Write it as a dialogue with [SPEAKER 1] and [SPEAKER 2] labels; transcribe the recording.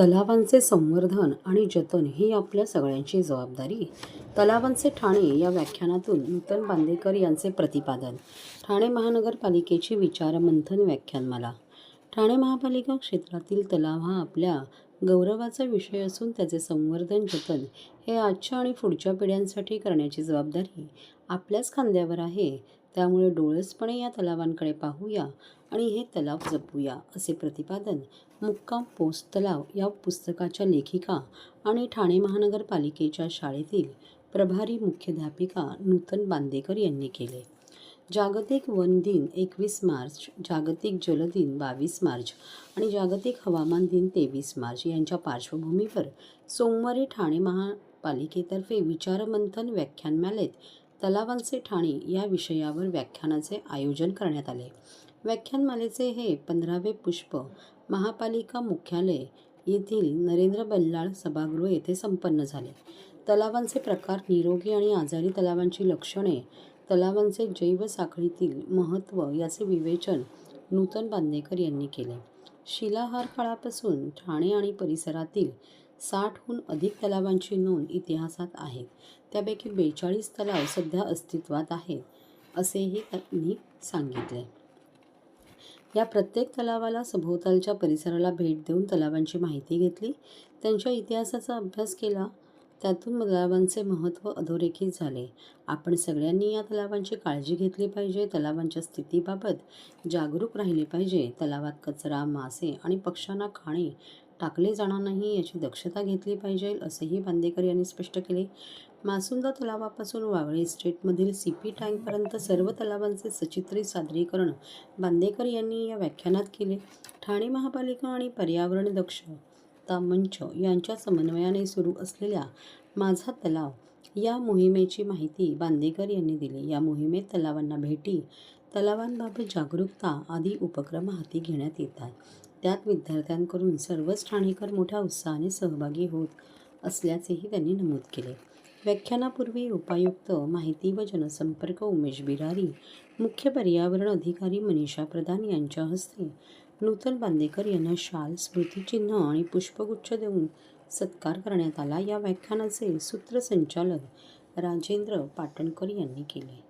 [SPEAKER 1] तलावांचे संवर्धन आणि जतन ही आपल्या सगळ्यांची जबाबदारी. तलावांचे ठाणे या व्याख्यानातून नूतन बांदेकर यांचे प्रतिपादन. ठाणे महानगरपालिकेची विचारमंथन व्याख्यानमाला. ठाणे महापालिका क्षेत्रातील तलाव हा आपल्या गौरवाचा विषय असून त्याचे संवर्धन जतन हे आजच्या आणि पुढच्या पिढ्यांसाठी करण्याची जबाबदारी आपल्याच खांद्यावर आहे. त्यामुळे डोळसपणे या तलावांकडे पाहूया आणि हे तलाव जपूया असे प्रतिपादन मुक्काम पोस्ट तलाव या पुस्तकाच्या लेखिका आणि ठाणे महानगरपालिकेच्या शाळेतील प्रभारी मुख्याध्यापिका नूतन बांदेकर यांनी केले. जागतिक वन दिन एकवीस मार्च जागतिक जल दिन बावीस मार्च आणि जागतिक हवामान दिन तेवीस मार्च यांच्या पार्श्वभूमीवर सोमवारी ठाणे महापालिकेतर्फे विचारमंथन व्याख्यानमालेत तलावांचे ठाणे या विषयावर व्याख्यानाचे आयोजन करण्यात आले. व्याख्यानमालेचे हे पंधरावे पुष्प महापालिका मुख्यालय येथील नरेंद्र बल्लाळ सभागृह येथे संपन्न झाले. तलावांचे प्रकार निरोगी आणि आजारी तलावांची लक्षणे तलावांचे जैवसाखळीतील महत्त्व याचे विवेचन नूतन बांदेकर यांनी केले. शिलाहार काळापासून ठाणे आणि परिसरातील साठहून अधिक तलावांची नोंद इतिहासात आहे. त्यापैकी बेचाळीस तलाव सध्या अस्तित्वात आहेत असेही त्यांनी सांगितले. या प्रत्येक तलावाला सभोवतालच्या परिसराला भेट देऊन तलावांची माहिती घेतली. त्यांच्या इतिहासाचा अभ्यास केला. त्यातून तलावांचे महत्त्व अधोरेखित झाले. आपण सगळ्यांनी या तलावांची काळजी घेतली पाहिजे. तलावांच्या स्थितीबाबत जागरूक राहिले पाहिजे. तलावात कचरा मासे आणि पक्ष्यांना खाणे टाकले जाणार नाही याची दक्षता घेतली पाहिजे असेही बांदेकर यांनी स्पष्ट केले. मासुंदा तलावापासून वागळे इस्टेटमधील सी पी टँकपर्यंत सर्व तलावांचे सचित्री सादरीकरण बांदेकर यांनी या व्याख्यानात केले. ठाणे महापालिका आणि पर्यावरण दक्षता मंच यांच्या समन्वयाने सुरू असलेल्या माझा तलाव या मोहिमेची माहिती बांदेकर यांनी दिली. या मोहिमेत तलावांना भेटी तलावांबाबत जागरूकता आदी उपक्रम हाती घेण्यात येतात. त्यात विद्यार्थ्यांकडून सर्वच ठाणेकर मोठ्या उत्साहाने सहभागी होत असल्याचेही त्यांनी नमूद केले. व्याख्यानापूर्वी उपायुक्त माहिती व जनसंपर्क उमेश बिरारी मुख्य पर्यावरण अधिकारी मनीषा प्रधान यांच्या हस्ते नूतन बांदेकर यांना शाल स्मृतिचिन्ह आणि पुष्पगुच्छ देऊन सत्कार करण्यात आला. या व्याख्यानाचे सूत्रसंचालन राजेंद्र पाटणकर यांनी केले.